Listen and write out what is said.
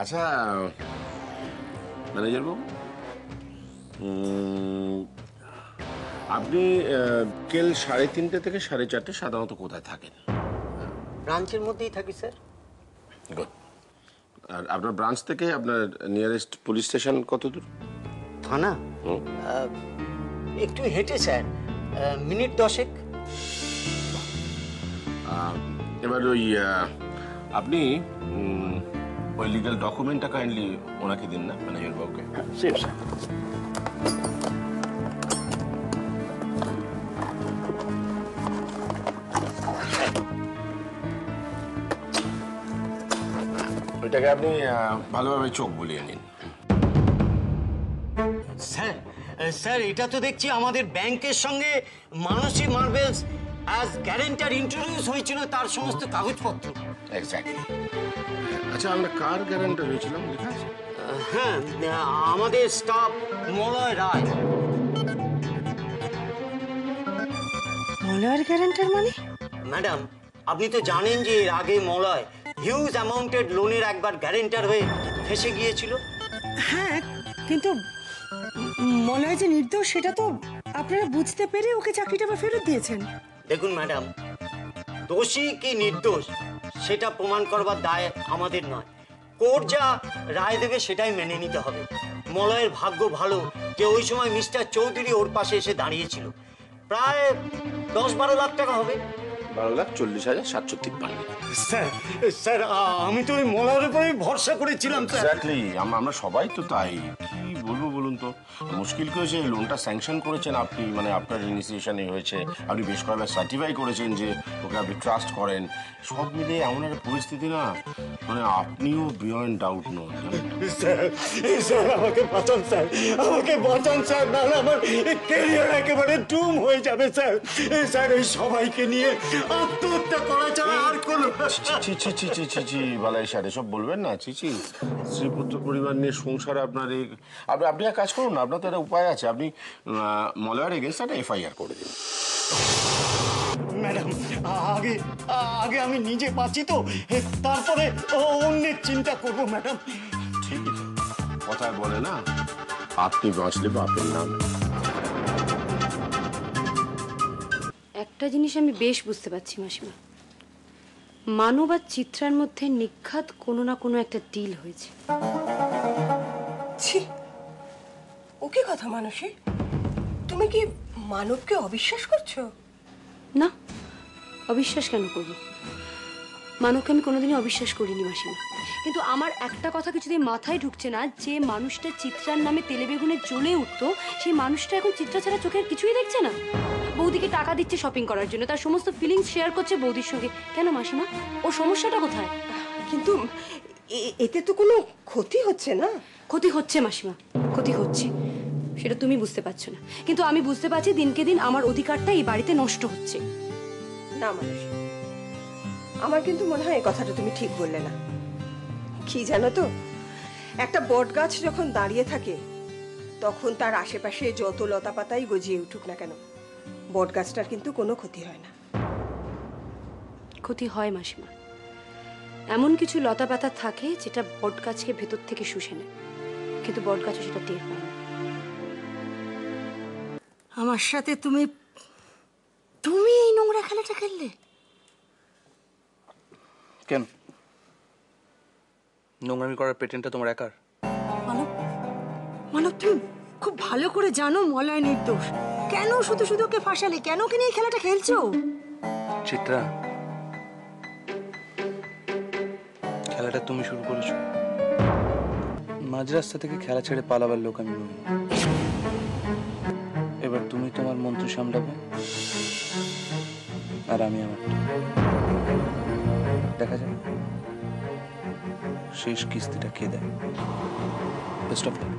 আচ্ছা ম্যানেজার বাবু আপনি বিকেল সাড়ে তিনটে থেকে সাড়ে চারটে সাধারণত কোথায় থাকেন? ব্রাঞ্চের মধ্যেই থাকি স্যার। গুড আর আপনার ব্রাঞ্চ থেকে আপনার নিয়ারেস্ট পুলিশ স্টেশন কত দূর? থানা? একটু হেঁটে স্যার। মিনিট দশেক। এবার ওই আপনি ওই লিগাল ডকুমেন্টটা কাইন্ডলি ওনাকে দিন না ম্যানেজার বাবুকে ওইটাকে আপনি ভালোভাবে চোখ বুলিয়ে নিন। স্যার স্যার এটা তো দেখছি আমাদের ব্যাংকের সঙ্গে Manasi marbles as guarantor introduce হয়েছিল তার সমস্ত কাগজপত্র। এক্স্যাক্টলি আচ্ছা আমরা কার গ্যারান্টার হয়েছিলাম? লেখা আছে হ্যাঁ আমাদের স্টাফ মলয় রায়। মলয়ের গ্যারান্টার মানে? ম্যাডাম আপনি তো জানেন যে এর আগে মলয় হিউজ অ্যামাউন্টেড লোনের একবার গ্যারেন্টার হয়ে ফেসে গিয়েছিল। হ্যাঁ কিন্তু মলয় যে নির্দোষ সেটা তো আপনারা বুঝতে পেরে ওকে চাকরিটা আবার ফেরত দিয়েছেন। দেখুন ম্যাডাম দোষী কি নির্দোষ সেটা প্রমাণ করবার দায় আমাদের নয়। কোর্ট যা রায় দেবে সেটাই মেনে নিতে হবে। মলয়ের ভাগ্য ভালো যে ওই সময় মিস্টার চৌধুরী ওর পাশে এসে দাঁড়িয়েছিল। প্রায় দশ বারো লাখ টাকা হবে। বারো লাখ চল্লিশ হাজার সাতশো তিপ্পান্ন। স্যার স্যার আমি তো ওই মলয়ের উপরে ভরসা করেছিলাম এক্স্যাক্টলি আমরা সবাই তো তাই। কি বলব বলুন তো মুশকিল করেছে লোনটা স্যাংশন করেছেন আপনি মানে আপনার ইনিশিয়েশনে হয়েছে। আপনি বেশ কয়েকবার সার্টিফাই করেছেন যে ওকে আপনি ট্রাস্ট করেন। সব মিলে এমন একটা পরিস্থিতি না মানে আপনিও বিয়ন্ড ডাউট নন। স্যার আমাকে বাঁচান স্যার আমাকে বাঁচান স্যার নাহলে আমার ক্যারিয়ার একেবারে ডুম হয়ে যাবে স্যার। স্যার এই সবাইকে নিয়ে আত্মহত্যা করা ছাড়া আর কোনো ছি ছি ছি ছি ছি ছি বালাই স্যার এসব বলবেন না ছি ছি। স্ত্রীপুত্র পরিবার নিয়ে সংসারে আপনার এই আপনি আপনি এক কাজ করুন না আপনার তো একটা উপায় আছে। আপনি মলয়ার এগেনস্ট একটা এফআইআর করে দিন। ম্যাডাম আগে আগে আমি নিজে বাঁচি তো তারপরে অন্যের চিন্তা করব ম্যাডাম। ঠিকই তো কথায় বলে না। আপনি বাঁচলে বাপের নাম। একটা জিনিস আমি বেশ বুঝতে পারছি মাসিমা। মানব আর চিত্রার মধ্যে নিখাত কোনো না কোনো একটা ডিল হয়েছে। ওকে কথা মানসী তুমি কি মানবকে অবিশ্বাস করছ? না অবিশ্বাস কেন করব? মানবকে আমি কোনোদিনই অবিশ্বাস করিনি মাসিমা। কিন্তু আমার একটা কথা কিছুতেই মাথায় ঢুকছে না যে মানুষটা চিত্রার নামে তেলে বেগুনে জ্বলে উঠতো সেই মানুষটা এখন চিত্রা ছাড়া চোখের কিছুই দেখছে না। বৌদিকে টাকা দিচ্ছে শপিং করার জন্য তার সমস্ত ফিলিংস শেয়ার করছে বৌদির সঙ্গে। কেন মাসিমা? ও সমস্যাটা কোথায়? কিন্তু এতে তো কোনো ক্ষতি হচ্ছে না? ক্ষতি হচ্ছে মাসিমা ক্ষতি হচ্ছে। সেটা তুমি বুঝতে পারছ না। কিন্তু আমি বুঝতে পারছি দিনকে দিন আমার অধিকারটা এই বাড়িতে নষ্ট হচ্ছে। না মানসী আমার কিন্তু মনে হয় এই কথাটা তুমি ঠিক বললে না। কি জানো তো একটা বট গাছ যখন দাঁড়িয়ে থাকে তখন তার আশেপাশে যত লতা পাতাই গজিয়ে উঠুক না কেন বট গাছটার কিন্তু কোনো ক্ষতি হয় না। ক্ষতি হয় মাসিমা। এমন কিছু লতা পাতা থাকে যেটা বট গাছকে ভেতর থেকে শুষে নেয় কিন্তু বট গাছও সেটা টের পায় না। আমার সাথে তুমি তুমি এই নোংরা খেলাটা খেললে। কেন? নোংরামি করার পেটেন্টটা তোমার একার? মানব মানব তুমি খুব ভালো করে জানো মলয় নির্দোষ। কেন শুধু শুধু ওকে ফাঁসালে? কেন ওকে নিয়ে এই খেলাটা খেলছো? চিত্রা খেলাটা তুমি শুরু করেছ। মাঝ রাস্তা থেকে খেলা ছেড়ে পালাবার লোক আমি নই। তুমি তোমার মন্ত্র সামলাবে আর আমি আমার দেখা যাবে শেষ কিস্তিটা কে দেয়? Best of luck